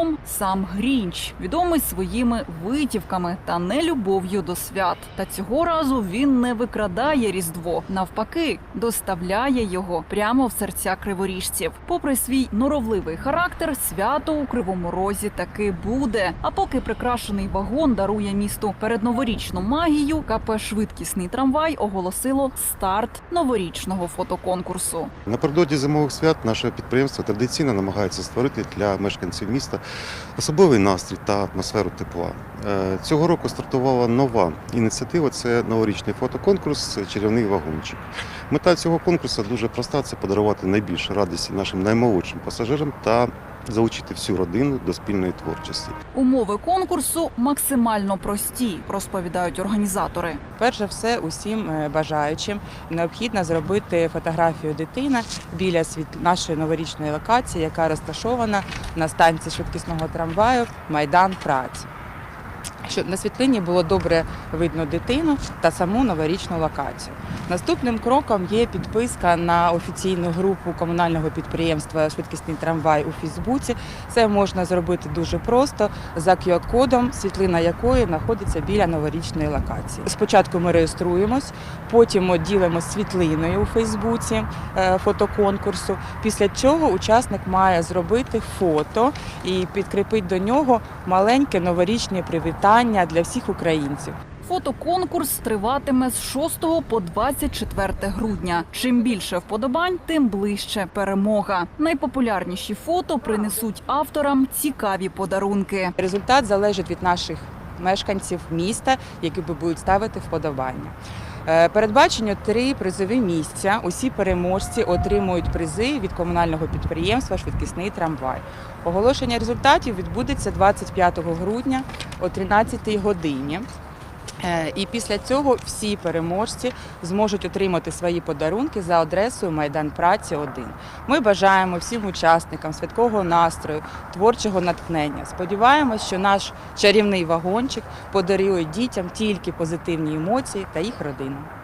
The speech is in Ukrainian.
Загалом сам Грінч відомий своїми витівками та нелюбов'ю до свят. Та цього разу він не викрадає різдво, навпаки, доставляє його прямо в серця криворіжців. Попри свій норовливий характер, свято у кривому розі таки буде. А поки прикрашений вагон дарує місту передноворічну магію, КП швидкісний трамвай оголосило старт новорічного фотоконкурсу. Напередодні зимових свят наше підприємство традиційно намагається створити для мешканців міста особливий настрій та атмосферу тепла. Е, Цього року стартувала нова ініціатива. Це новорічний фотоконкурс Чарівний вагончик. Мета цього конкурсу дуже проста: це подарувати найбільше радості нашим наймолодшим пасажирам та залучити всю родину до спільної творчості. Умови конкурсу максимально прості, розповідають організатори. Перш за все, усім е, бажаючим необхідно зробити фотографію дитини біля світ- нашої новорічної локації, яка розташована на станції швидкісного трамваю Майдан Праці. Щоб на світлині було добре видно дитину та саму новорічну локацію. Наступним кроком є підписка на офіційну групу комунального підприємства Швидкісний трамвай у Фейсбуці. Це можна зробити дуже просто за QR-кодом, світлина якої знаходиться біля новорічної локації. Спочатку ми реєструємось, потім ділимося світлиною у Фейсбуці е, фотоконкурсу. Після чого учасник має зробити фото і підкріпити до нього маленьке новорічне привітання для всіх українців. Фотоконкурс триватиме з 6 по 24 грудня. Чим більше вподобань, тим ближче перемога. Найпопулярніші фото принесуть авторам цікаві подарунки. Результат залежить від наших мешканців міста, які будуть ставити вподобання. Е, Передбачено три призові місця. Усі переможці отримують призи від комунального підприємства Швидкісний трамвай. Оголошення результатів відбудеться 25 грудня о 13 годині. Е, І після цього всі переможці зможуть отримати свої подарунки за адресою Майдан Праці 1. Ми бажаємо всім учасникам святкового настрою, творчого натхнення. Сподіваємось, що наш чарівний вагончик подарує дітям тільки позитивні емоції та їх родинам.